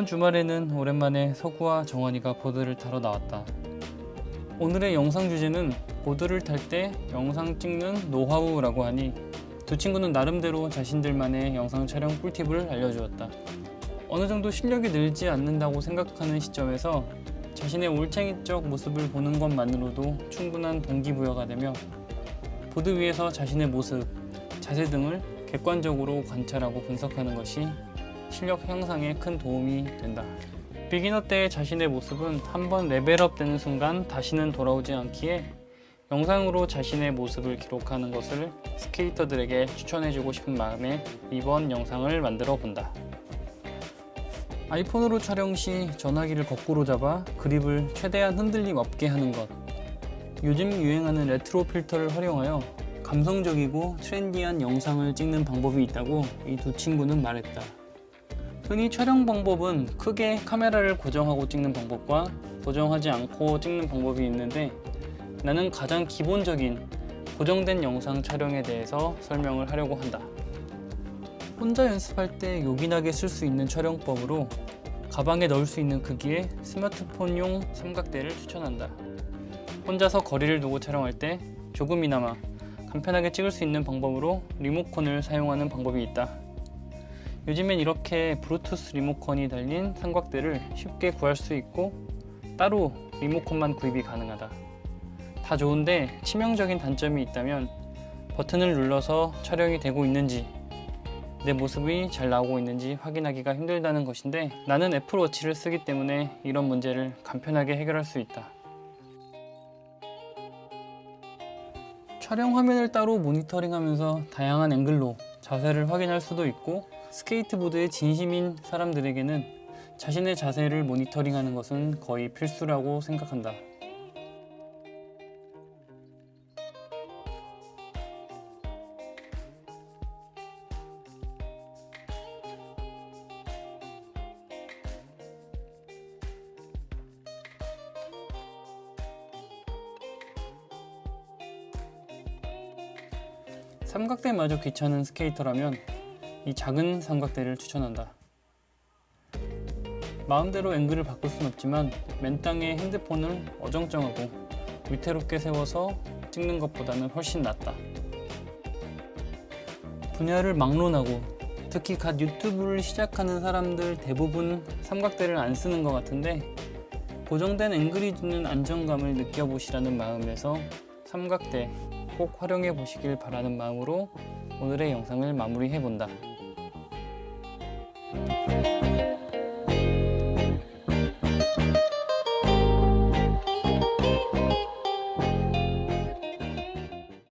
이번 주말에는 오랜만에 서구와 정환이가 보드를 타러 나왔다. 오늘의 영상 주제는 보드를 탈 때 영상 찍는 노하우라고 하니 두 친구는 나름대로 자신들만의 영상 촬영 꿀팁을 알려주었다. 어느 정도 실력이 늘지 않는다고 생각하는 시점에서 자신의 올챙이적 모습을 보는 것만으로도 충분한 동기부여가 되며 보드 위에서 자신의 모습, 자세 등을 객관적으로 관찰하고 분석하는 것이 실력 향상에 큰 도움이 된다. 비기너 때의 자신의 모습은 한번 레벨업 되는 순간 다시는 돌아오지 않기에 영상으로 자신의 모습을 기록하는 것을 스케이터들에게 추천해주고 싶은 마음에 이번 영상을 만들어 본다. 아이폰으로 촬영 시 전화기를 거꾸로 잡아 그립을 최대한 흔들림 없게 하는 것. 요즘 유행하는 레트로 필터를 활용하여 감성적이고 트렌디한 영상을 찍는 방법이 있다고 이 두 친구는 말했다. 흔히 촬영 방법은 크게 카메라를 고정하고 찍는 방법과 고정하지 않고 찍는 방법이 있는데 나는 가장 기본적인 고정된 영상 촬영에 대해서 설명을 하려고 한다. 혼자 연습할 때 요긴하게 쓸 수 있는 촬영법으로 가방에 넣을 수 있는 크기의 스마트폰용 삼각대를 추천한다. 혼자서 거리를 두고 촬영할 때 조금이나마 간편하게 찍을 수 있는 방법으로 리모컨을 사용하는 방법이 있다. 요즘엔 이렇게 브루투스 리모컨이 달린 삼각대를 쉽게 구할 수 있고 따로 리모컨만 구입이 가능하다. 다 좋은데 치명적인 단점이 있다면 버튼을 눌러서 촬영이 되고 있는지 내 모습이 잘 나오고 있는지 확인하기가 힘들다는 것인데 나는 애플워치를 쓰기 때문에 이런 문제를 간편하게 해결할 수 있다. 촬영 화면을 따로 모니터링 하면서 다양한 앵글로 자세를 확인할 수도 있고 스케이트보드에 진심인 사람들에게는 자신의 자세를 모니터링하는 것은 거의 필수라고 생각한다. 삼각대마저 귀찮은 스케이터라면 이 작은 삼각대를 추천한다. 마음대로 앵글을 바꿀 순 없지만 맨땅에 핸드폰을 어정쩡하고 위태롭게 세워서 찍는 것보다는 훨씬 낫다. 분야를 막론하고 특히 갓 유튜브를 시작하는 사람들 대부분 삼각대를 안 쓰는 것 같은데 고정된 앵글이 주는 안정감을 느껴보시라는 마음에서 삼각대 꼭 활용해 보시길 바라는 마음으로 오늘의 영상을 마무리해 본다.